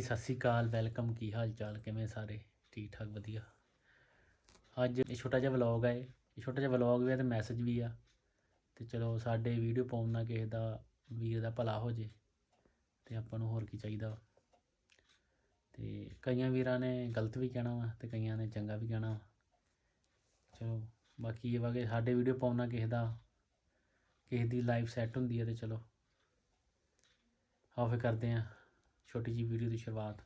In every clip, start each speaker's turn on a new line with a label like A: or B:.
A: ਸਤਿ ਸ਼੍ਰੀ ਅਕਾਲ, ਵੈਲਕਮ, ਕੀ ਹਾਲ ਚਾਲ, ਕਿਵੇਂ ਸਾਰੇ? ਠੀਕ ਠਾਕ, ਵਧੀਆ। ਅੱਜ ਇਹ ਛੋਟਾ ਜਿਹਾ ਵਲੌਗ ਹੈ ਇਹ। ਛੋਟਾ ਜਿਹਾ ਵਲੌਗ ਵੀ ਹੈ ਤੇ ਮੈਸੇਜ ਵੀ ਆ। ਤੇ ਚਲੋ ਸਾਡੇ ਵੀਡੀਓ ਪਾਉਣ ਨਾਲ ਕਿਸੇ ਦਾ, ਵੀਰ ਦਾ ਭਲਾ ਹੋ ਜੇ, ਤੇ ਆਪਾਂ ਨੂੰ ਹੋਰ ਕੀ ਚਾਹੀਦਾ ਵਾ। ਤੇ ਕਈਆਂ ਵੀਰਾਂ ਨੇ ਗਲਤ ਵੀ ਕਹਿਣਾ ਵਾ, ਤੇ ਕਈਆਂ ਨੇ ਚੰਗਾ ਵੀ ਕਹਿਣਾ ਵਾ। ਚਲੋ, ਬਾਕੀ ਇਹ ਵਾ ਕਿ ਸਾਡੇ ਵੀਡੀਓ ਪਾਉਣ ਨਾਲ ਕਿਸੇ ਦਾ, ਕਿਸੇ ਦੀ ਲਾਈਫ ਸੈੱਟ ਹੁੰਦੀ ਹੈ ਤੇ ਚਲੋ ਆਓ ਕਰਦੇ ਹਾਂ ਛੋਟੀ ਜੀ ਵੀਡੀਓ ਦੀ ਸ਼ੁਰੂਆਤ।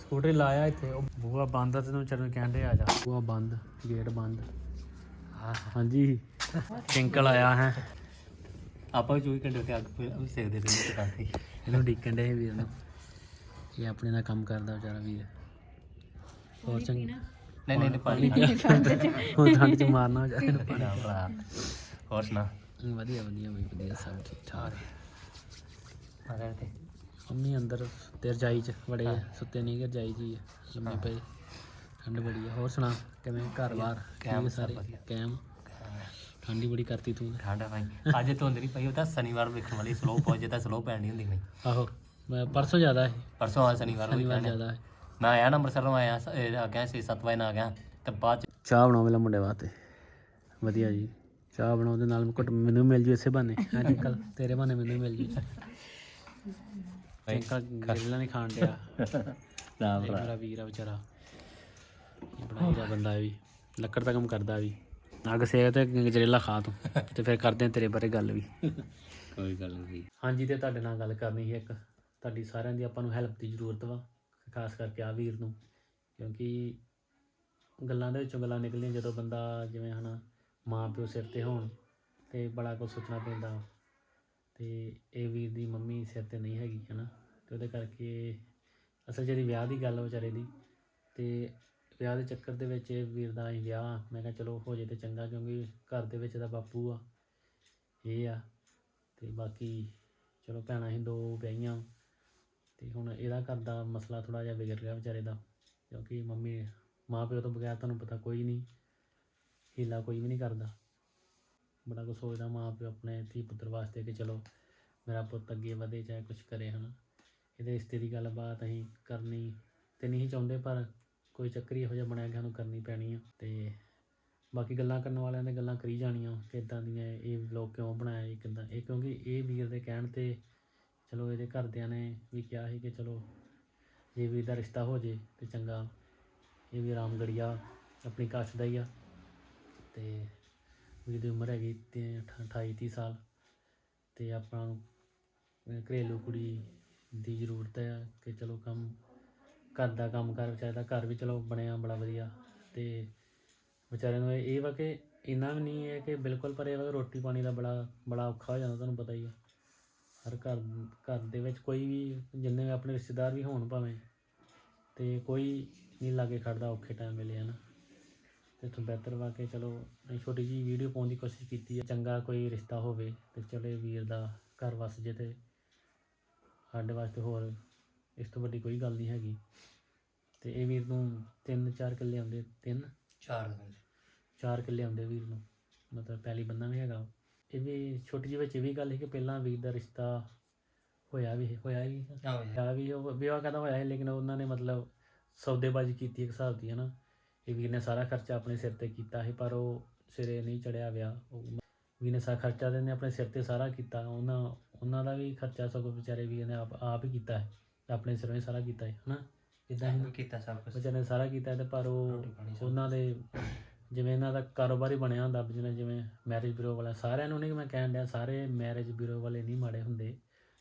A: ਸਕੂਟਰ ਲਾਇਆ ਇੱਥੇ ਉਹ ਬੂਹਾ ਬੰਦ ਆ ਤੈਨੂੰ ਚਰਨ ਕਹਿੰਦੇ ਆ ਜਾ। ਬੂਹਾ ਬੰਦ ਗੇਟ ਬੰਦ। ਹਾਂਜੀ। ਟਿੰਕਲ ਆਇਆ ਹੈ।
B: ਆਪਾਂ ਵੀ 24 ਘੰਟੇ ਤੇ ਅੱਗ ਵੀ ਸੇਕਦੇ ਰਹਿੰਦੇ ਦੁਕਾਨ ਤੇ।
A: ਇਹਨੂੰ ਡੀਕਣ ਦੇ ਵੀਰ ਨੂੰ। ਇਹ ਆਪਣੇ ਨਾਲ ਕੰਮ ਕਰਦਾ ਵਿਚਾਰਾ ਵੀਰ। ਹੋਰ ਚੰਗੀ।
B: ਨਹੀਂ ਨਹੀਂ ਨਹੀਂ ਪਾਣੀ
A: ਹੁਣ ਠੰਡ ਚ ਮਾਰਨਾ ਵਿਚਾਰੇ ਨੂੰ ਪਾਣੀ।
B: ਨਾ ਭਰਾ। ਹੋਰ ਸੁਣਾ?
A: ਵਧੀਆ ਵਧੀਆ ਬਈ ਵਧੀਆ ਸਭ ਠੀਕ ਠਾਕ
B: ਆ ਰਹੇ ਤੇ
A: ਮੰਮੀ ਅੰਦਰ ਤੇ ਰਜਾਈ ਚ ਬੜੇ ਆ, ਸੁੱਤੇ ਨਹੀਂ ਰਜਾਈ ਜੀ ਲੰਮੇ ਪਏ ਠੰਡ ਬੜੀ ਆ। ਹੋਰ ਸੁਣਾ ਕਿਵੇਂ ਘਰ-ਬਾਰ
B: ਕੈਮ
A: ਸਾਰੇ। ਕੈਮ ਠੰਡੀ ਬੜੀ ਕਰਤੀ ਤੂੰ
B: ਠੰਡਾ ਭਾਈ। ਅੱਜ ਧੁੰਦ ਨਹੀਂ ਪਈ ਉਹ ਤਾਂ ਸ਼ਨੀਵਾਰ ਵੇਖਣ ਵਾਲੀ ਸਲੋ ਪਹੁੰਚ ਜੇ ਤਾਂ ਸਲੋ ਪੈਣ ਨਹੀਂ ਹੁੰਦੀ ਨਹੀਂ
A: ਆਹੋ ਮੈਂ ਪਰਸੋਂ ਜ਼ਿਆਦਾ ਹੈ
B: ਪਰਸੋਂ ਆ ਸ਼ਨੀਵਾਰ ਨੂੰ
A: ਸ਼ਨੀਵਾਰ
B: ਪੈਣਾ
A: ਜ਼ਿਆਦਾ ਹੈ
B: ਮੈਂ ਆਇਆ ਨਾ ਅੰਮ੍ਰਿਤਸਰ ਆਇਆ ਸ- ਇਹ ਆ ਗਿਆ 6-7 ਵਜੇ ਨਾਲ ਆ ਗਿਆ ਤੇ ਬਾਅਦ ਚ
A: ਚਾਹ ਬਣਾਓ ਮੇਲਾ ਮੁੰਡੇ ਵਾਸਤੇ। ਵਧੀਆ ਜੀ। ਚਾਹ ਬਣਾਓ ਦੇ ਨਾਲ ਘੁੱਟ ਮੈਨੂੰ ਮਿਲ ਜੂ ਇਸੇ ਬਹਾਨੇ। ਹਾਂ ਅੰਕਲ ਤੇਰੇ ਬਹਾਨੇ ਮੈਨੂੰ ਮਿਲ ਜੂ। ਅੰਕਲ ਗੇਲਾ ਨਹੀਂ ਖਾਣ ਡਿਆ।
B: ਨਾ
A: ਇਹ ਮੇਰਾ ਵੀਰ ਆ ਵਿਚਾਰਾ। ਇਹ ਹੀਰਾ ਬੰਦਾ ਹੈ ਵੀ। ਲੱਕੜ ਦਾ ਕੰਮ ਕਰਦਾ ਵੀ। ਅੱਗ ਸੇਕ ਤੇ ਗਜਰੇਲਾ ਖਾ ਤੂੰ। ਤੇ ਫਿਰ ਕਰਦੇ ਆ ਤੇਰੇ ਬਾਰੇ ਗੱਲ ਵੀ।
B: ਕੋਈ ਗੱਲ ਨਹੀਂ
A: ਹਾਂਜੀ ਤੇ ਤੁਹਾਡੇ ਨਾਲ ਗੱਲ ਕਰਨੀ ਸੀ ਇੱਕ। ਤੁਹਾਡੀ ਸਾਰਿਆਂ ਦੀ ਆਪਾਂ ਨੂੰ ਹੈਲਪ ਦੀ ਜ਼ਰੂਰਤ ਵਾ। ਖਾਸ ਕਰਕੇ ਆ ਵੀਰ ਨੂੰ। ਕਿਉਂਕਿ ਗੱਲਾਂ ਦੇ ਵਿੱਚੋਂ ਗੱਲਾਂ ਨਿਕਲੀਆਂ ਜਦੋਂ ਬੰਦਾ ਜਿਵੇਂ ਹਨਾ ਮਾਂ ਪਿਓ ਸਿਰ ਤੇ ਹੋਣ ਤੇ ਬੜਾ ਕੁਝ ਸੋਚਣਾ ਪੈਂਦਾ। ਤੇ ਇਹ ਵੀਰ ਦੀ ਮੰਮੀ ਸਿਰ ਤੇ ਨਹੀਂ ਹੈਗੀ, ਹਨਾ? ਤੇ ਉਹਦੇ ਕਰਕੇ ਅਸਲ ਜਿਹੜੀ ਵਿਆਹ ਦੀ ਗੱਲ ਆ ਵਿਚਾਰੇ ਦੀ, ਤੇ ਵਿਆਹ ਦੇ ਚੱਕਰ ਦੇ ਵਿੱਚ ਇਹ ਵੀਰ ਦਾ ਅਸੀਂ ਵਿਆਹ ਮੈਂ ਕਿਹਾ, ਚਲੋ, ਹੋ ਜੇ ਤੇ ਚੰਗਾ, ਕਿਉਂਕਿ ਘਰ ਦੇ ਵਿੱਚ ਦਾ ਬਾਪੂ ਆ, ਇਹ ਆ। ਤੇ ਬਾਕੀ, ਚਲੋ, ਭੈਣਾਂ ਹੀ ਦੋ ਵਿਆਹੀਆਂ ਤੇ ਹੁਣ ਇਹਦਾ ਘਰ ਦਾ ਮਸਲਾ ਥੋੜਾ ਜਿਹਾ ਵਿਗੜ ਗਿਆ ਵਿਚਾਰੇ ਦਾ, ਕਿਉਂਕਿ ਮੰਮੀ ਮਾਂ ਪਿਓ ਤੋਂ ਬਗੈਰ ਤੁਹਾਨੂੰ ਪਤਾ ਕੋਈ ਨਹੀਂ, ਹੀਲਾ ਕੋਈ ਵੀ ਨਹੀਂ ਕਰਦਾ। ਬੜਾ ਕੁਛ ਸੋਚਦਾ ਮਾਂ ਪਿਓ ਆਪਣੇ ਧੀ ਪੁੱਤਰ ਵਾਸਤੇ ਕਿ ਚਲੋ ਮੇਰਾ ਪੁੱਤ ਅੱਗੇ ਵਧੇ ਚਾਹੇ ਕੁਝ ਕਰੇ ਹਨਾ। ਇਹਦੇ ਰਿਸ਼ਤੇ ਦੀ ਗੱਲਬਾਤ ਅਸੀਂ ਕਰਨੀ ਤੇ ਨਹੀਂ ਚਾਹੁੰਦੇ ਪਰ ਕੋਈ ਚੱਕਰ ਹੀ ਇਹੋ ਜਿਹਾ ਬਣਿਆ ਕਿ ਸਾਨੂੰ ਕਰਨੀ ਪੈਣੀ ਆ। ਤੇ ਬਾਕੀ ਗੱਲਾਂ ਕਰਨ ਵਾਲਿਆਂ ਨੇ ਗੱਲਾਂ ਕਰੀ ਜਾਣੀਆਂ ਕਿ ਇਦਾਂ ਦੀਆਂ ਇਹ ਵਲੌਗ ਕਿਉਂ ਬਣਾਇਆ, ਇਹ ਕਿੱਦਾਂ, ਇਹ ਕਿਉਂਕਿ ਇਹ ਵੀਰ ਦੇ ਕਹਿਣ ਤੇ ਚਲੋ ਇਹਦੇ ਘਰਦਿਆਂ ਨੇ ਵੀ ਕਿਹਾ ਸੀ ਕਿ ਚਲੋ ਜੇ ਵੀਰ ਦਾ ਰਿਸ਼ਤਾ ਹੋ ਜੇ ਤੇ ਚੰਗਾ, ਇਹ ਵੀ ਰਾਮਗੜੀਆ ਆਪਣੀ ਕਾਸ਼ ਦਾ ਹੀ ਆ। ਤੇ ਵੀਰ ਦੀ ਉਮਰ ਹੈਗੀ ਤੇ 28 30 ਸਾਲ ਤੇ ਆਪਾਂ ਨੂੰ ਘਰੇਲੂ ਕੁੜੀ ਦੀ ਜ਼ਰੂਰਤ ਹੈ ਕਿ ਚਲੋ ਕੰਮ, ਘਰ ਦਾ ਕੰਮ ਕਰ ਚਾਹੀਦਾ ਘਰ ਵੀ ਚਲੋ ਬਣਿਆ ਬੜਾ ਵਧੀਆ ਤੇ ਵਿਚਾਰਿਆਂ ਨੂੰ ਇਹ ਇਹ ਵਾ ਕਿ ਇੰਨਾ ਵੀ ਨਹੀਂ ਹੈ ਕਿ ਬਿਲਕੁਲ ਪਰ ਇਹ ਵਾ ਕਿ ਰੋਟੀ ਪਾਣੀ ਦਾ ਬੜਾ ਬੜਾ ਔਖਾ ਹੋ ਜਾਂਦਾ ਤੁਹਾਨੂੰ ਪਤਾ ਹੀ ਹੈ ਹਰ ਘਰ ਘਰ ਦੇ ਵਿੱਚ ਕੋਈ ਵੀ, ਜਿੰਨੇ ਵੀ ਆਪਣੇ ਰਿਸ਼ਤੇਦਾਰ ਵੀ ਹੋਣ ਭਾਵੇਂ ਤੇ ਕੋਈ ਨਹੀਂ ਲਾਗੇ ਖੜਦਾ ਔਖੇ ਟਾਈਮ ਵੇਲੇ ਹੈ ਨਾ ਤੇ ਤੋਂ ਬਿਹਤਰ ਵਾ ਕਿ ਚਲੋ ਛੋਟੀ ਜੀ ਵੀਡੀਓ ਪਾਉਣ ਦੀ ਕੋਸ਼ਿਸ਼ ਕੀਤੀ ਹੈ। ਚੰਗਾ ਕੋਈ ਰਿਸ਼ਤਾ ਹੋਵੇ ਤੇ ਚਲੇ ਵੀਰ ਦਾ ਘਰ ਵਸ ਜੇ ਤੇ ਸਾਡੇ ਵਾਸਤੇ ਹੋਰ ਇਸ ਤੋਂ ਵੱਡੀ ਕੋਈ ਗੱਲ ਨਹੀਂ ਹੈਗੀ। ਤੇ ਇਹ ਵੀਰ ਨੂੰ ਤਿੰਨ ਚਾਰ ਕਿੱਲੇ ਆਉਂਦੇ ਤਿੰਨ?
B: ਚਾਰ
A: ਚਾਰ ਕਿੱਲੇ ਆਉਂਦੇ ਵੀਰ ਨੂੰ ਮਤਲਬ ਪਹਿਲੀ ਬੰਦਾ ਵੀ ਹੈਗਾ। ਇਹ ਵੀ ਛੋਟੀ ਜਿਹੀ ਵਿੱਚ ਇਹ ਵੀ ਗੱਲ ਸੀ ਕਿ ਪਹਿਲਾਂ ਵੀਰ ਦਾ ਰਿਸ਼ਤਾ ਹੋਇਆ ਵੀ ਹੋਇਆ ਵੀ ਹੋਇਆ ਵੀ ਉਹ ਵਿਆਹ ਕਦਾ ਹੋਇਆ ਸੀ ਲੇਕਿਨ ਉਹਨਾਂ ਨੇ ਮਤਲਬ ਸੌਦੇਬਾਜ਼ੀ ਕੀਤੀ ਇੱਕ ਹਿਸਾਬ ਦੀ ਹੈ ਨਾ ਇਹ ਵੀਰ ਨੇ ਸਾਰਾ ਖਰਚਾ ਆਪਣੇ ਸਿਰ ਤੇ ਕੀਤਾ ਸੀ ਪਰ ਉਹ ਸਿਰੇ ਨਹੀਂ ਚੜਿਆ ਵਿਆਹ। ਵੀਰ ਨੇ ਸਾਰਾ ਖਰਚਾ ਤੇ ਨੇ ਆਪਣੇ ਸਿਰ ਤੇ ਸਾਰਾ ਕੀਤਾ। ਉਹਨਾਂ ਉਹਨਾਂ ਦਾ ਵੀ ਖਰਚਾ ਸਗੋਂ ਵਿਚਾਰੇ ਵੀਰ ਨੇ ਆਪ ਆਪ ਹੀ ਕੀਤਾ ਹੈ। ਆਪਣੇ ਸਿਰੋਂ ਹੀ ਸਾਰਾ ਕੀਤਾ ਹੈ ਹਨਾ? ਇਦਾਂ ਹੀ
B: ਕੀਤਾ ਸਭ ਕੁਝ
A: ਵਿਚਾਰੇ ਨੇ ਸਾਰਾ ਕੀਤਾ ਤੇ ਪਰ ਉਹ ਉਹਨਾਂ ਦੇ ਜਿਵੇਂ ਇਹਨਾਂ ਦਾ ਕਾਰੋਬਾਰ ਹੀ ਬਣਿਆ ਹੁੰਦਾ ਜਿਵੇਂ ਜਿਵੇਂ ਮੈਰਿਜ ਬਿਊਰੋ ਵਾਲਾ ਸਾਰਿਆਂ ਨੂੰ ਨਹੀਂ ਮੈਂ ਕਹਿਣ ਡਿਆ ਸਾਰੇ ਮੈਰਿਜ ਬਿਊਰੋ ਵਾਲੇ ਨਹੀਂ ਮਾੜੇ ਹੁੰਦੇ।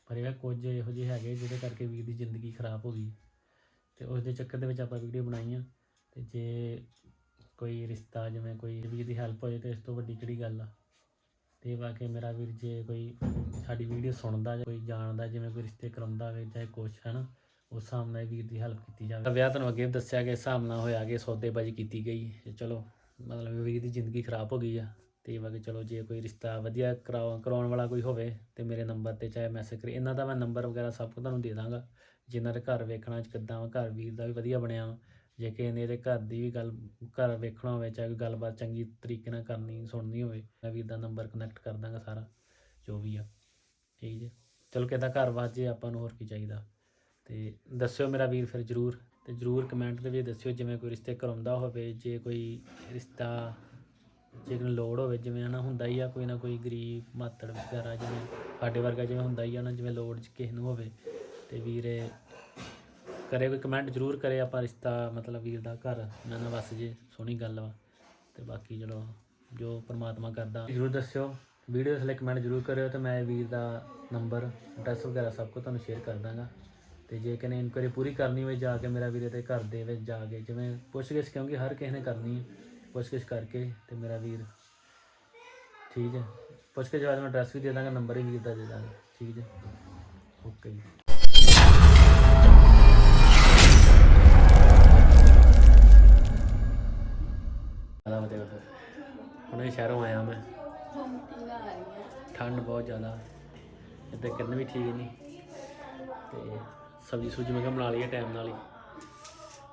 A: ਪਰ ਇਹ ਕੁਝ ਇਹੋ ਜਿਹੇ ਹੈਗੇ ਜਿਹਦੇ ਕਰਕੇ ਵੀਰ ਦੀ ਜ਼ਿੰਦਗੀ ਖਰਾਬ ਹੋ ਗਈ। ਤੇ ਉਸ ਦੇ ਚੱਕਰ ਦੇ ਵਿੱਚ ਆਪਾਂ ਵੀਡੀਓ ਬਣਾਈਆਂ ਤੇ ਜੇ ਕੋਈ ਰਿਸ਼ਤਾ, ਜਿਵੇਂ ਕੋਈ ਵੀਰ ਦੀ ਹੈਲਪ ਹੋ ਜਾਏ ਤੇ ਇਸ ਤੋਂ ਵੱਡੀ ਕਿਹੜੀ ਗੱਲ ਆ? ਤੇ ਬਾਕੀ ਮੇਰਾ ਵੀਰ ਜੇ ਕੋਈ ਸਾਡੀ ਵੀਡੀਓ ਸੁਣਦਾ ਜਾਂ ਕੋਈ ਜਾਣਦਾ, ਜਿਵੇਂ ਕੋਈ ਰਿਸ਼ਤੇ ਕਰਾਉਂਦਾ ਹੋਵੇ ਚਾਹੇ ਕੁਛ ਹੈ ਨਾ ਉਸ ਹਿਸਾਬ ਨਾਲ ਵੀਰ ਦੀ ਹੈਲਪ ਕੀਤੀ ਜਾਵੇ। ਵਿਆਹ ਤੁਹਾਨੂੰ ਅੱਗੇ ਵੀ ਦੱਸਿਆ ਕਿ ਹਿਸਾਬ ਨਾਲ ਹੋਇਆ ਕਿ ਸੌਦੇਬਾਜ਼ੀ ਕੀਤੀ ਗਈ ਚਲੋ, ਮਤਲਬ ਵੀਰ ਦੀ ਜ਼ਿੰਦਗੀ ਖਰਾਬ ਹੋ ਗਈ ਆ। ਤੇ ਬਾਕੀ ਚਲੋ, ਜੇ ਕੋਈ ਰਿਸ਼ਤਾ ਵਧੀਆ ਕਰਾਉ, ਕਰਾਉਣ ਵਾਲਾ ਕੋਈ ਹੋਵੇ ਤੇ ਮੇਰੇ ਨੰਬਰ ਤੇ ਚਾਹੇ ਮੈਸੇਜ ਕਰੇ। ਇਹਨਾਂ ਦਾ ਮੈਂ ਨੰਬਰ ਵਗੈਰਾ ਸਭ ਕੁਝ ਤੁਹਾਨੂੰ ਦੇ ਦਾਂਗਾ। ਜਿਨ੍ਹਾਂ ਦੇ ਘਰ ਵੇਖਣਾ ਚ ਕਿੱਦਾਂ ਵਾ ਘਰ ਵੀਰ ਦਾ ਵੀ ਵਧੀਆ ਬਣਿਆ ਵਾ। ਜੇ ਕਿਸੇ ਨੇ ਇਹਦੇ ਘਰ ਦੀ ਵੀ ਗੱਲ, ਘਰ ਵੇਖਣਾ ਹੋਵੇ ਚਾਹੇ ਕੋਈ ਗੱਲਬਾਤ ਚੰਗੀ ਤਰੀਕੇ ਨਾਲ ਕਰਨੀ, ਸੁਣਨੀ ਹੋਵੇ, ਮੈਂ ਵੀਰ ਦਾ ਨੰਬਰ ਕਨੈਕਟ ਕਰ ਦਾਂਗਾ ਸਾਰਾ, ਜੋ ਵੀ ਆ, ਠੀਕ ਜੀ? ਚਲੋ ਕਿਦਾਂ ਘਰ ਵਾਜੇ ਆਪਾਂ ਨੂੰ ਹੋਰ ਕੀ ਚਾਹੀਦਾ? ਤੇ ਦੱਸਿਓ ਮੇਰਾ ਵੀਰ ਫਿਰ ਜਰੂਰ, ਤੇ ਜਰੂਰ ਕਮੈਂਟ ਦੇ ਵਿੱਚ ਦੱਸਿਓ ਜਿਵੇਂ ਕੋਈ ਰਿਸ਼ਤੇ ਕਰਾਉਂਦਾ ਹੋਵੇ, ਜੇ ਕੋਈ ਰਿਸ਼ਤਾ, ਜੇ ਕੋਈ ਲੋੜ ਹੋਵੇ, ਜਿਵੇਂ ਹਨਾ ਹੁੰਦਾ ਹੀ ਆ, ਕੋਈ ਨਾ ਕੋਈ ਗਰੀਬ, ਮਾਤੜ ਵਗੈਰਾ ਜਿਵੇਂ ਸਾਡੇ ਵਰਗਾ ਜਿਵੇਂ ਹੁੰਦਾ ਹੀ ਆ ਨਾ ਜਿਵੇਂ ਲੋੜ 'ਚ ਕਿਸੇ ਨੂੰ ਹੋਵੇ, ਤੇ ਵੀਰੇ ਕਰੇ, ਕੋਈ ਕਮੈਂਟ ਜਰੂਰ ਕਰੇ ਆਪਾਂ ਰਿਸ਼ਤਾ, ਮਤਲਬ ਵੀਰ ਦਾ ਘਰ ਨਾ ਨਾ ਵਸ ਜੇ, ਸੋਹਣੀ ਗੱਲ ਵਾ। ਤੇ ਬਾਕੀ ਚਲੋ, ਜੋ ਪ੍ਰਮਾਤਮਾ ਕਰਦਾ, ਜਰੂਰ ਦੱਸਿਓ। ਵੀਡੀਓ ਇਸ ਲਈ ਕਮੈਂਟ ਜਰੂਰ ਕਰਿਓ ਤੇ ਮੈਂ ਵੀਰ ਦਾ ਨੰਬਰ ਐਡਰੈਸ ਵਗੈਰਾ ਸਭ ਕੁਝ ਤੁਹਾਨੂੰ ਸ਼ੇਅਰ ਕਰ ਦਾਂਗਾ। ਤੇ ਜੇ ਕਿਨੇ ਇਨਕੁਆਇਰੀ ਪੂਰੀ ਕਰਨੀ ਹੋਵੇ, ਜਾ ਕੇ ਮੇਰਾ ਵੀਰੇ ਦੇ ਘਰ ਦੇ ਵਿੱਚ ਜਾ ਕੇ, ਜਿਵੇਂ ਪੁੱਛਗਿੱਛ, ਕਿਉਂਕਿ ਹਰ ਕਿਸੇ ਨੇ ਕਰਨੀ ਹੈ, ਪੁੱਛਗਿੱਛ ਕਰਕੇ ਤੇ ਮੇਰਾ ਵੀਰ ਠੀਕ ਹੈ। ਪੁੱਛ ਕੇ ਜਵਾਬ ਮੈਂ ਐਡਰੈਸ ਵੀ ਦੇ ਦਾਂਗਾ ਨੰਬਰ ਵੀ ਵੀਰ ਦਾ ਦੇ ਦਾਂਗਾ। ਠੀਕ ਹੈ ਓਕੇ ਜ਼ਿਆਦਾ ਵਧੀਆ ਫਿਰ ਹੁਣੇ ਸ਼ਹਿਰੋਂ ਆਇਆ ਮੈਂ। ਠੰਡ ਬਹੁਤ ਜ਼ਿਆਦਾ। ਇੱਥੇ ਕਿਰਨ ਵੀ ਠੀਕ ਨਹੀਂ ਤੇ ਸਬਜ਼ੀ ਸੂਜੀ ਮੈਂ ਕਿਹਾ ਬਣਾ ਲਈਏ ਟਾਈਮ ਨਾਲ ਹੀ।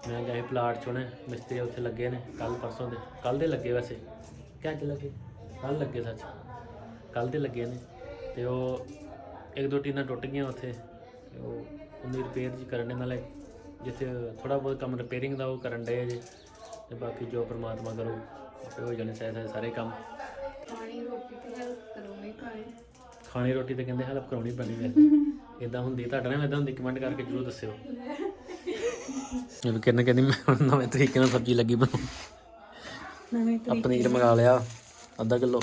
A: ਮੈਂ ਗਿਆ ਸੀ ਪਲਾਟ ਚੋਣੇ ਮਿਸਤਰੀ ਉੱਥੇ ਲੱਗੇ ਨੇ ਕੱਲ ਪਰਸੋਂ ਦੇ। ਕੱਲ ਦੇ ਲੱਗੇ ਵੈਸੇ। ਕਿਆ ਚ ਲੱਗੇ? ਕੱਲ ਲੱਗੇ ਸੱਚ। ਕੱਲ ਦੇ ਲੱਗੇ ਨੇ। ਤੇ ਉਹ ਇੱਕ ਦੋ ਟੀਨਾਂ ਟੁੱਟ ਗਈਆਂ ਉੱਥੇ। ਤੇ ਉਹ ਉਹਦੀ ਰਿਪੇਅਰ ਜੀ ਕਰਨ ਦੇ ਨਾਲੇ ਜਿੱਥੇ ਥੋੜਾ ਬਹੁਤ ਕੰਮ ਰਿਪੇਅਰਿੰਗ ਦਾ ਉਹ ਕਰਨ ਡਏ ਜੇ। ਤੇ ਬਾਕੀ ਜੋ ਪ੍ਰਮਾਤਮਾ ਕਰੂ ਆਪੇ ਹੋ ਜਾਣੇ ਸਾਰੇ ਕੰਮ।
C: ਖਾਣੀ ਰੋਟੀ ਤੇ ਹੈਲਪ ਕਰੋਗੇ ਖਾਣੇ?
A: ਖਾਣੀ ਰੋਟੀ ਤੇ ਕਹਿੰਦੇ ਹੈਲਪ ਕਰਾਉਣੀ ਪੈਣੀ ਵੈਸੇ। ਇਦਾਂ ਹੁੰਦੀ ਤੁਹਾਡੇ ਨਾਲ ਇਦਾਂ ਹੁੰਦੀ ਕਮੈਂਟ ਕਰਕੇ ਜਰੂਰ ਦੱਸਿਓ। ਇਹ ਕਿਰਨ ਕਹਿੰਦੀ ਮੈਂ ਹੁਣ ਨਵੇਂ ਤਰੀਕੇ ਨਾਲ ਸਬਜ਼ੀ ਲੱਗੀ ਬਣਾਉਣ।
C: ਨਵੇਂ
A: ਆ ਪਨੀਰ ਮੰਗਾ ਲਿਆ ਅੱਧਾ ਕਿਲੋ।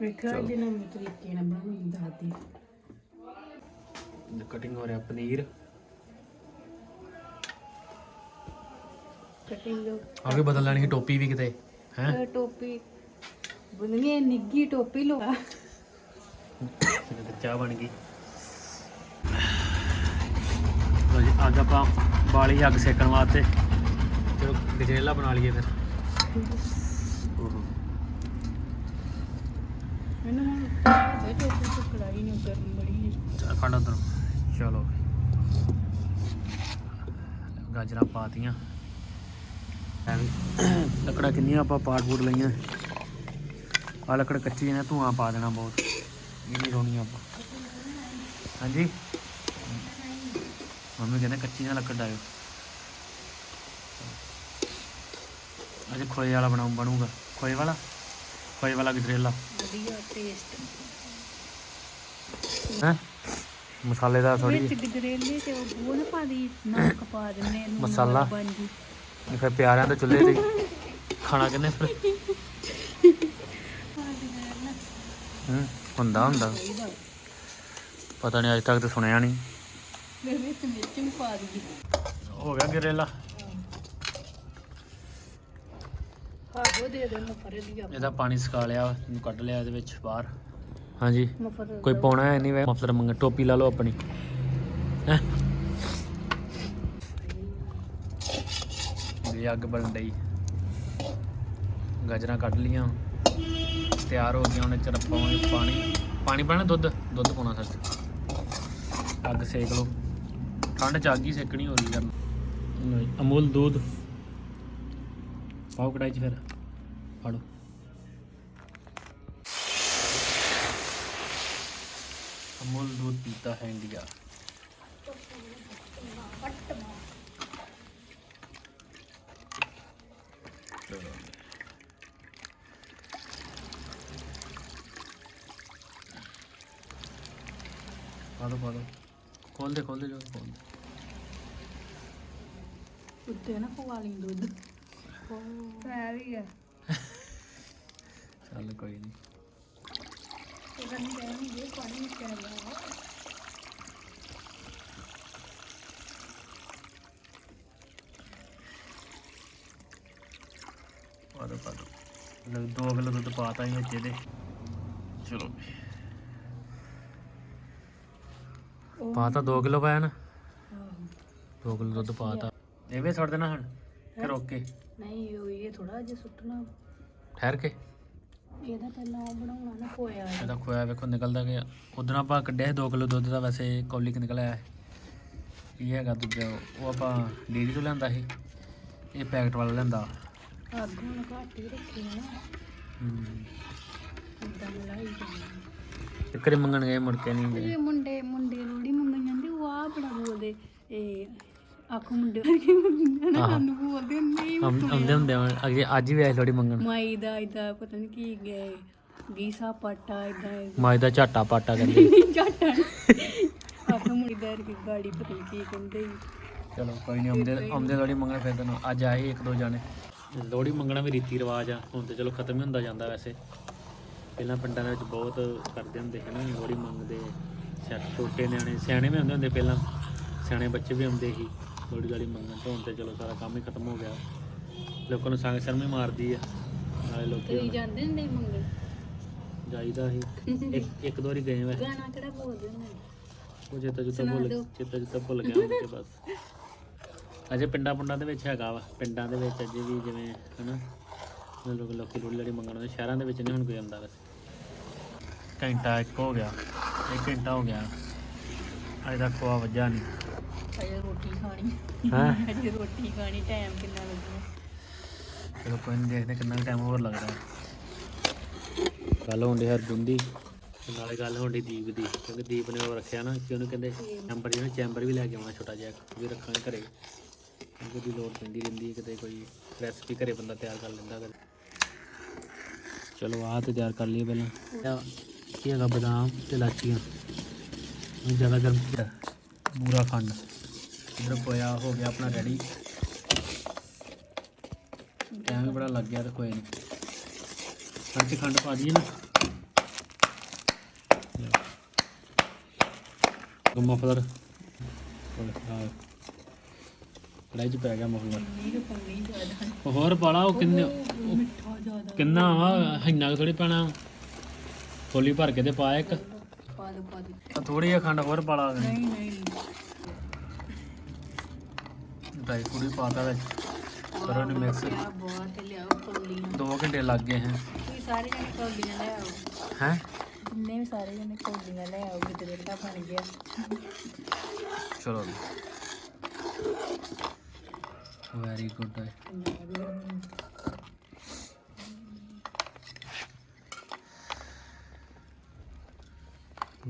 C: ਵੇਖਿਆ ਜੇ ਨਵੇਂ ਤਰੀਕੇ ਨਾਲ ਬਣਾਉਣੀ ਦਾਦੀ।
A: ਕਟਿੰਗ ਹੋ ਰਿਹਾ ਪਨੀਰ।
C: ਕਟਿੰਗ
A: ਆਗੇ ਬਦਲ ਲੈਣੀ ਸੀ ਟੋਪੀ ਵੀ ਕਿਤੇ ਹੈ?
C: ਟੋਪੀ। ਬੁੰਨੀ ਇਹ ਨਿੱਗੀ ਟੋਪੀ ਲੋ
A: ਚਾਹ ਬਣ ਗਈ। ਲੋ ਜੀ ਅੱਜ ਆਪਾਂ ਬਾਲੀ ਅੱਗ ਸੇਕਣ ਵਾਸਤੇ ਚਲੋ ਗਜਰੇਲਾ ਬਣਾ ਲਈਏ ਫਿਰ।
C: ਮੈਨੂੰ ਹੁਣ ਇਹ ਟੋਪੀ ਤੋਂ ਕੜਾਈ ਨਹੀਂ ਗਰਮ ਬੜੀ
A: ਚੱਲ ਫੜ ਉਧਰ। ਚਲੋ। ਗਾਜਰਾਂ ਪਾਤੀਆਂ ਲੱਕੜਾਂ ਕਿੰਨੀਆਂ ਆਪਾਂ ਪੂਟ ਲਈਆਂ। ਆ ਲੱਕੜ ਕੱਚੀ ਨੇ ਧੂਆਂ ਪਾ ਦੇਣਾ ਬਹੁਤ। ਇਹ ਨਹੀਂ ਰੋਣੀ ਆਪਾਂ। ਹਾਂਜੀ? ਮੰਮੀ ਕਹਿੰਦੇ ਕੱਚੀ ਨਾ ਲੱਕੜ ਡਾਇਓ ਅੱਜ ਖੋਏ ਵਾਲਾ ਬਣਾਉ ਬਣੂਗਾ। ਖੋਏ ਵਾਲਾ? ਖੋਏ ਵਾਲਾ ਗਜਰੇਲਾ।
C: ਵਧੀਆ ਟੇਸਟ
A: ਹੈ? ਮਸਾਲੇਦਾਰ ਥੋੜੀ
C: ਵਿੱਚ ਗਜਰੇਲੇ ਤੇ ਉਹ ਨਾ ਪਾ ਦੀ ਨਮਕ ਪਾ ਦਿੰਨੇ
A: ਮਸਾਲਾ?
C: ਬਣ ਜੀ
A: ਫਿਰ ਪਿਆਰਿਆਂ ਦੇ ਚੁੱਲ੍ਹੇ ਤੇ ਖਾਣਾ ਕਿੰਨੇ ਫਿਰ? ਹੂੰ ਹੁੰਦਾ ਹੁੰਦਾ। ਪਤਾ ਨਹੀਂ ਅੱਜ ਤੱਕ ਤਾਂ ਸੁਣਿਆ ਨਹੀਂ
C: ਫਿਰ ਵਿੱਚ ਮਿਰਚ ਵੀ ਪਾ ਦੀ
A: ਹੋ ਗਿਆ ਗਰੇਲਾ।
C: ਆਹੋ ਦੇ ਦੇ ਮਫਰੇ ਦੀ
A: ਇਹਦਾ ਪਾਣੀ ਸੁਕਾ ਲਿਆ ਇਹਨੂੰ ਕੱਢ ਲਿਆ ਇਹਦੇ ਵਿੱਚ ਬਾਹਰ। ਹਾਂਜੀ।
C: ਮਫਰ
A: ਕੋਈ ਪਾਉਣਾ ਹੈ ਨਹੀਂ ਵੇ? ਮਫਲਰ ਮੰਗ ਟੋਪੀ ਲਾ ਲਓ ਆਪਣੀ। ਜੀ ਅੱਗ ਬਲਣ ਲਈ ਗਾਜਰਾਂ ਕੱਢ ਲੀਆਂ ਤਿਆਰ ਹੋ ਗਈਆਂ ਹੁਣ ਚਰ ਪਾਵਾਂਗੇ ਪਾਣੀ। ਪਾਣੀ ਪਾਣਾ ਦੁੱਧ? ਦੁੱਧ ਪਾਉਣਾ ਸਰ। ਅੱਗ ਸੇਕ ਲਓ। ਠੰਡ ਚ ਅੱਗ ਹੀ ਸੇਕਣੀ ਹੋ ਰਹੀ ਕਰਨ? ਅਮੂਲ ਦੁੱਧ। ਪਾਓ ਕੜਾਈ ਚ ਫਿਰ। ਫੜੋ। ਅਮੂਲ ਦੁੱਧ ਪੀਤਾ ਹੈ ਇੰਡੀਆ। ਪਾ ਦੋ ਪਾ ਦੋ ਖੋਲ ਦੇ ਖੋਲ ਦੇ ਜੋ ਖੋਲ ਦੇ।
C: ਉੱਤੇ ਨਾ ਪਵਾ ਲਈ ਦੁੱਧ। ਪੈ ਰਹੀ ਹੈ
A: ਚੱਲ ਕੋਈ ਨਹੀਂ
C: ਇਹ ਨਹੀਂ ਕਹਿਣੀ ਇਹ ਪਾਣੀ ਵਿੱਚ ਕਹਿ
A: ਲਿਆ ਦੋ ਕਿਲੋ ਦੁੱਧ ਪਾਤਾ ਹੀ ਵਿੱਚ ਇਹਦੇ। ਚਲੋ ਪਾਤਾ 2 ਕਿਲੋ ਪਾਇਆ ਨਾ 2 ਕਿਲੋ ਦੁੱਧ ਪਾਤਾ। ਇਹ ਵੀ ਛੱਡ ਦੇਣਾ ਹੁਣ? ਫਿਰ ਓਕੇ।
C: ਨਹੀਂ ਉਹ ਇਹ ਥੋੜਾ ਜਿਹਾ ਸੁੱਟਣਾ।
A: ਠਹਿਰ ਕੇ।
C: ਇਹਦਾ ਪਹਿਲਾਂ ਉਹ ਬਣਾਉਣਾ ਨਾ ਕੋਇਆ
A: ਇਹਦਾ ਖੋਇਆ ਵੇਖੋ ਨਿਕਲਦਾ ਗਿਆ। ਉਦੋਂ ਆਪਾਂ ਕੱਢਿਆ ਸੀ 2 ਕਿਲੋ ਦੁੱਧ ਦਾ ਵੈਸੇ ਕੌਲੀ ਕਿ ਨਿਕਲਿਆ ਹੈ। ਇਹ ਹੈਗਾ ਦੂਜਾ ਉਹ ਆਪਾਂ ਡੇਰੀ ਤੋਂ ਲਿਆਂਦਾ ਸੀ। ਇਹ ਪੈਕਟ ਵਾਲਾ ਲਿਆਂਦਾ।
C: ਅੱਗ ਹੁਣ ਘੱਟ ਹੀ ਰੱਖੀ ਹੈ ਨਾ।
A: ਹੂੰ
C: ਇਦਾਂ ਮਲਾਈ ਜਾਂਦੀ
A: ਇੱਕ ਵਾਰੀ ਮੰਗਣ ਗਏ ਮੁੜ ਕੇ ਨਹੀਂ ਗਏ।
C: ਇਹ ਮੁੰਡੇ ਮੁੰਡੇ ਰੋੜੀ ਮੰਗਣ ਜਾਂਦੇ ਉਹ ਆ ਬੜਾ ਬੋਲਦੇ। ਇਹ ਆਖੋ ਮੁੰਡੇ ਨਾ। ਸਾਨੂੰ ਬੋਲਦੇ ਨਹੀਂ
A: ਆਉਂਦੇ ਹੁੰਦੇ ਆ ਅੱਗੇ ਅੱਜ ਵੀ ਆਏ ਲੋੜੀ ਮੰਗਣ।
C: ਮਾਈ ਦਾ ਇਦਾਂ ਪਤਾ ਨਹੀਂ ਕੀ ਗਏ ਗੀਸਾ ਪਾਟਾ ਇਦਾਂ
A: ਮਾਈ ਦਾ ਝਾਟਾ ਪਾਟਾ ਕਹਿੰਦੇ।
C: ਝਾਟਾ ਆਖੋ ਮੁੰਡੇ ਦਾ ਕਿ ਗਾੜੀ ਪਤਾ ਨੀ ਕੀ ਕਹਿੰਦੇ। ਸੀ।
A: ਚਲੋ ਕੋਈ ਨਹੀਂ ਆਉਂਦੇ ਆਉਂਦੇ ਲੋੜੀ ਮੰਗਣ ਫਿਰ ਤੈਨੂੰ ਅੱਜ ਆਏ ਇੱਕ ਦੋ ਜਾਣੇ। ਲੋੜੀ ਮੰਗਣਾ ਵੀ ਰੀਤੀ ਰਿਵਾਜ ਆ। ਹੁਣ ਤੇ ਚਲੋ ਖਤਮ ਹੀ ਹੁੰਦਾ ਜਾਂਦਾ ਵੈਸੇ। ਪਹਿਲਾਂ ਪਿੰਡਾਂ ਦੇ ਵਿੱਚ ਬਹੁਤ ਕਰਦੇ ਹੁੰਦੇ ਸੀ ਨਾ ਲੋੜੀ ਮੰਗਦੇ। ਛੋਟੇ ਨਿਆਣੇ ਸਿਆਣੇ ਵੀ ਹੁੰਦੇ ਹੁੰਦੇ ਪਹਿਲਾਂ। ਸਿਆਣੇ ਬੱਚੇ ਵੀ ਹੁੰਦੇ ਸੀ ਲੋੜੀ ਗਾੜੀ ਮੰਗਣ ਤੋਂ। ਹੁਣ ਤੇ ਚਲੋ ਸਾਰਾ ਕੰਮ ਹੀ ਖਤਮ ਹੋ ਗਿਆ। ਲੋਕਾਂ ਨੂੰ ਸੰਗ ਸ਼ਰਮ ਹੀ ਮਾਰਦੀ ਆ। ਨਾਲੇ ਲੋਕੀ
C: ਤੁਸੀਂ ਜਾਂਦੇ ਹੁੰਦੇ ਮੰਗਣ?
A: ਜਾਈਦਾ ਸੀ। ਇੱਕ ਇੱਕ ਦੋ ਵਾਰੀ ਗਏ ਵੈਸੇ।
C: ਗਾਣਾ ਕਿਹੜਾ ਬੋਲਦੇ ਹੁੰਦੇ?
A: ਉਹ ਚੇਤਾ ਚੁੱਤਾ ਭੁੱਲ। ਚੇਤਾ ਚੁੱਤਾ ਭੁੱਲ ਗਿਆ ਤੇ ਬਸ। ਅਜੇ ਪਿੰਡਾਂ ਪੁੰਡਾਂ ਦੇ ਵਿੱਚ ਹੈਗਾ ਵਾ। ਪਿੰਡਾਂ ਦੇ ਵਿੱਚ ਅਜੇ ਵੀ ਜਿਵੇਂ ਹਨਾ ਲੋਕ ਲੋਕੀ ਲੋੜੀ ਲੜੀ ਮੰਗਣ ਆਉਂਦੇ। ਸ਼ਹਿਰਾਂ ਦੇ ਵਿੱਚ ਨਹੀਂ ਹੁਣ ਕੋਈ ਆਉਂਦਾ ਵੈਸੇ। ਘੰਟਾ ਇੱਕ ਹੋ ਗਿਆ। ਇੱਕ ਘੰਟਾ ਹੋ ਗਿਆ। ਅਜੇ ਤੱਕ ਖੋਆ ਵੱਜਾ ਨਹੀਂ।
C: ਅਜੇ ਰੋਟੀ ਖਾਣੀ।
A: ਹਾਂ।
C: ਅਜੇ ਰੋਟੀ ਖਾਣੀ ਟਾਈਮ ਕਿੰਨਾ ਲੱਗਣਾ।
A: ਚਲੋ ਕੋਈ ਨਹੀਂ ਦੇਖਦੇ ਕਿੰਨਾ ਟਾਈਮ ਹੋਰ ਲੱਗਦਾ ਹੈ ਗੱਲ ਹੋਣ ਦੀ ਹਰਗੁਣ ਦੀ। ਤੇ ਨਾਲੇ ਗੱਲ ਹੋਣ ਦੀ ਦੀਪ ਦੀ। ਕਿਉਂਕਿ ਦੀਪ ਨੇ ਉਹ ਰੱਖਿਆ ਨਾ ਕਿ ਉਹਨੂੰ ਕਹਿੰਦੇ ਚੈਂਬਰ ਜਿਹਨੂੰ ਚੈਂਬਰ ਵੀ ਲੈ ਕੇ ਆਉਣਾ ਛੋਟਾ ਜਿਹਾ ਵੀ ਰੱਖਾਂਗੇ ਘਰੇ। ਕਿਉਂਕਿ ਉਹਦੀ ਲੋੜ ਪੈਂਦੀ ਰਹਿੰਦੀ ਹੈ, ਕਿਤੇ ਕੋਈ ਰੈਸਪੀ ਘਰੇ ਬੰਦਾ ਤਿਆਰ ਕਰ ਲੈਂਦਾ ਕਦੇ। ਚਲੋ, ਆਹ ਤੇ ਤਿਆਰ ਕਰ ਲਈਏ ਪਹਿਲਾਂ। ਇਹ ਕੀ ਹੈਗਾ, ਬਦਾਮ ਤੇ ਲਾਚੀਆਂ ਇਹ ਜ਼ਿਆਦਾ ਗਰਮ ਕੀਤਾ ਬੂਰਾ ਖੰਡ। ਇਧਰ ਕੋਇਆ ਹੋ ਗਿਆ ਆਪਣਾ ਰੈਡੀ ਟਾਈਮ ਬੜਾ ਲੱਗ ਗਿਆ ਤੇ ਕੋਈ ਨਹੀਂ ਖੰਡ ਖੰਡ ਪਾ ਦਈਏ ਨਾ। ਮਫਲਰ ਕੜਾਈ 'ਚ ਪੈ ਗਿਆ
C: ਜ਼ਿਆਦਾ
A: ਹੋਰ ਪਾਲਾ ਉਹ ਕਿੰਨੇ
C: ਉਹ
A: ਕਿੰਨਾ ਵਾ? ਇੰਨਾ ਥੋੜੀ ਪੈਣਾ। ਥੋਲੀ ਭਰ ਕੇ ਤੇ ਪਾ ਇੱਕ।
C: ਪਾ ਦੋ ਪਾ ਦੋ।
A: ਥੋੜੀ ਜਿਹਾ ਖੰਡ ਹੋਰ ਪਾਲਾ
C: ਨਹੀਂ ਨਹੀਂ।
A: ਡਰਾਈ ਵੀ ਪਾਤਾ ਵਿੱਚ। ਕਰੋ ਇਹਨੂੰ ਮਿਕਸ
C: ਆ ਬਹੁਤ ਲਿਆਓ ਕੌਲੀਆਂ।
A: 2 ਘੰਟੇ ਲੱਗ ਗਏ ਹੈ।
C: ਤੁਸੀਂ ਸਾਰੇ ਜਣੇ ਕੌਲੀਆਂ ਲੈ ਆਓ।
A: ਹੈ?
C: ਜਿੰਨੇ ਵੀ ਸਾਰੇ ਜਣੇ ਕੌਲੀਆਂ ਲੈ ਆਓ ਗਜਰੇਲਾ ਬਣ ਗਿਆ।
A: ਚਲੋ। ਵੈਰੀ ਗੁੱਡ ਹੈ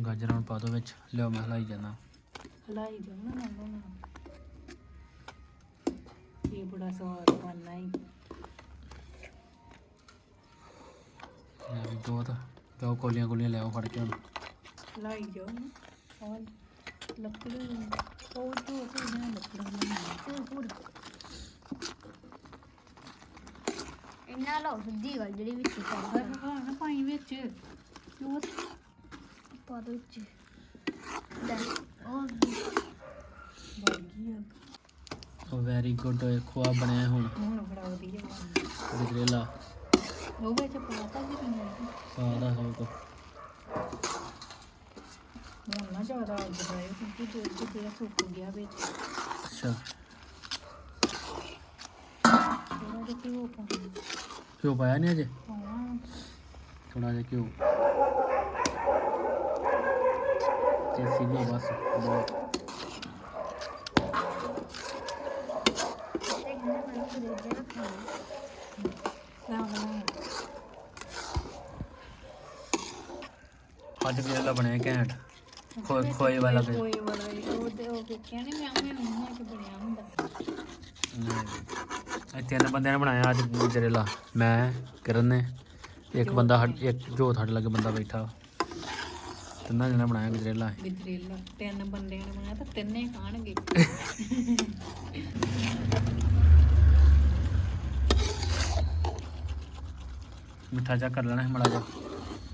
A: ਗਾਜਰਾਂ ਨੂੰ ਪਾ ਦੋ ਵਿੱਚ। ਲਿਓ ਮੈਂ ਹਲਾਈ ਜਾਣਾ
C: ਹਲਾਈ ਜਾਓ ਨਾ ਨਾਲ ਇਹ ਬੜਾ ਸਵਾਦ ਬਣਨਾ ਹੀ
A: ਇਹ ਵੀ ਦੋ ਤਾਂ। ਜਾਓ ਕੋਲੀਆਂ ਕੋਲੀਆਂ ਲਿਆਓ ਫੜ ਕੇ ਹੁਣ।
C: ਹਲਾਈ ਜਾਓ ਨਾ। ਔਰ ਲੱਕੜ। ਉਹ ਤੋਂ ਤੋਂ ਨਾ ਲੱਕੜ ਨਾ ਪੂਰ
D: ਇੰਨਾ ਲਾਓ ਸਿੱਧੀ ਗੱਲ ਜਿਹੜੀ ਵਿੱਚ ਪਾ
C: ਪਰ ਹਾਂ ਨਾ ਪਾਈ ਵਿੱਚ। ਉਹ
D: ਪਾ ਦੋ ਵਿੱਚ। ਲੈ। ਉਹ
C: ਬਣ ਗਈ
A: ਉਹ ਵੈਰੀ ਗੁੱਡ ਖੋਆ ਬਣਿਆ ਹੁਣ।
C: ਹੁਣ ਬੜਾ ਵਧੀਆ ਬਣਦਾ
A: ਗਜਰੇਲਾ
C: ਉਹ ਵਿੱਚ ਪਾਤਾ ਜੀ ਤੁਸੀਂ
A: ਸਾਦਾ ਸਭ ਕੁਛ।
C: ਹੁਣ ਨਾ ਜ਼ਿਆਦਾ ਅੱਗ ਪਾਇਓ ਕਿਉਂਕਿ ਦੁੱਧ ਜਿਹੜਾ ਸੁੱਕ ਗਿਆ ਵਿੱਚ।
A: ਅੱਛਾ।
C: ਥੋੜਾ ਜਿਹਾ ਘਿਓ ਪਾਉਣਾ
A: ਘਿਓ ਪਾਇਆ ਨਹੀਂ ਅਜੇ
C: ਪਾਉਣਾ
A: ਥੋੜਾ ਜਿਹਾ ਘਿਓ ਤੇ ਸੀਗਾ ਬਸ ਬਹੁਤ
D: ਇੱਕ ਨਾ ਮੈਂ ਖਰੀਦਿਆ ਨਾ ਖਾਣਾ
C: ਲਾ ਲਾ
A: ਅੱਜ ਗਜਰੇਲਾ ਬਣਿਆ ਘੈਂਟ ਖੋਏ ਖੋਏ ਵਾਲਾ ਗਜਰੇਲਾ
C: ਕੋਈ ਵਾਲਾ ਹੀ, ਉਹ ਤੇ ਉਹ ਕਹਿੰਦੇ ਮੈਂ ਮੈਂ ਨਹੀਂ ਕਿ ਬਣਿਆ ਹੁੰਦਾ
A: ਇਹ ਤਿੰਨ ਬੰਦਿਆਂ ਨੇ ਬਣਾਇਆ ਅੱਜ ਗਜਰੇਲਾ। ਮੈਂ ਕਿਰਨ ਨੇ ਇੱਕ ਬੰਦਾ ਸਾਡ- ਇੱਕ ਜੋ ਸਾਡੇ ਲੱਗੇ ਬੰਦਾ ਬੈਠਾ। ਤਿੰਨਾਂ ਜਣਾ ਬਣਾਇਆ ਗਜਰੇਲਾ।
C: ਗਜਰੇਲਾ। ਤਿੰਨ ਬੰਦਿਆਂ ਨੇ ਬਣਾਇਆ ਤਾਂ ਤਿੰਨੇ ਖਾਣਗੇ।
A: ਮਿੱਠਾ ਚਾ ਕਰ ਲੈਣਾ ਹੈ ਮੜਾ ਜਾ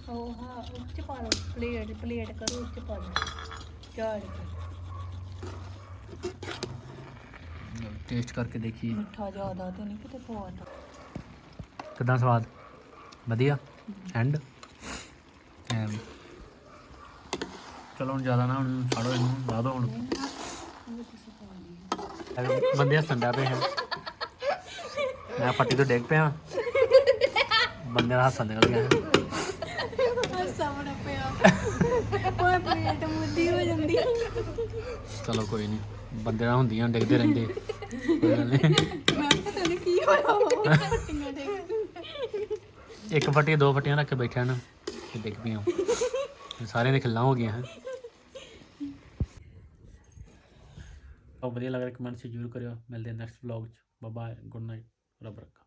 C: ਉਹ ਹਾਂ ਉਸ ਚ ਪਾ ਲਓ। ਪਲੇਟ ਪਲੇਟ ਕਰੋ ਉਸ ਚ ਪਾ ਲਓ। ਕੇ।
A: ਟੇਸਟ ਕਰਕੇ ਦੇਖੀਏ।
C: ਮਿੱਠਾ ਜ਼ਿਆਦਾ ਤੇ ਨਹੀਂ ਕਿਤੇ ਪਵਾਤਾ
A: ਕਿਦਾਂ ਸਵਾਦ? ਵਧੀਆ? ਐਂਡ ਚਲੋ ਹੁਣ ਜ਼ਿਆਦਾ ਨਾ ਹੁਣ ਛਾੜੋ ਇਹਨੂੰ ਲਾ ਦੋ ਹੁਣ ਬੰਦੇ ਹੱਸਣ ਡਿਆ ਪਏ ਹਨ ਮੈਂ ਫੱਟੀ ਤੋਂ ਡਿੱਗ ਪਿਆ। ਬੰਦੇ ਦਾ ਹੱਸਣ ਨਿਕਲ ਗਿਆ।
C: ਸਾਹਮਣੇ ਪਿਆ। ਉਹ ਪਲੇਟ ਮੁੱਦੀ ਹੋ ਜਾਂਦੀ।
A: ਚਲੋ ਕੋਈ ਨਹੀਂ ਬੰਦੇ ਨਾਲ ਹੁੰਦੀਆਂ ਡਿੱਗਦੇ ਰਹਿੰਦੇ। ਕੋਈ ਗੱਲ ਨਹੀਂ।
C: ਮੈਂ ਪਤਾ ਨਹੀਂ ਕੀ ਹੋਇਆ ਉਹ ਫੱਟੀਆਂ ਦੇ
A: ਇੱਕ ਫੱਟੀ ਦੋ ਫੱਟੀਆਂ ਰੱਖ ਕੇ ਬੈਠਾ ਨਾ ਤੇ ਡਿੱਗ ਪਈਆਂ ਸਾਰਿਆਂ ਦੇ ਖਿੱਲਾਂ ਹੋ ਗਈਆਂ ਉਹ ਵਧੀਆ ਲੱਗ ਰਿਹਾ ਕਮੈਂਟ 'ਚ ਜ਼ਰੂਰ ਕਰਿਓ। ਮਿਲਦੇ ਹਾਂ ਨੈਕਸਟ ਵਲੌਗ 'ਚ। ਬਾਏ ਗੁੱਡ ਨਾਈਟ ਰੱਬ ਰੱਖਾ।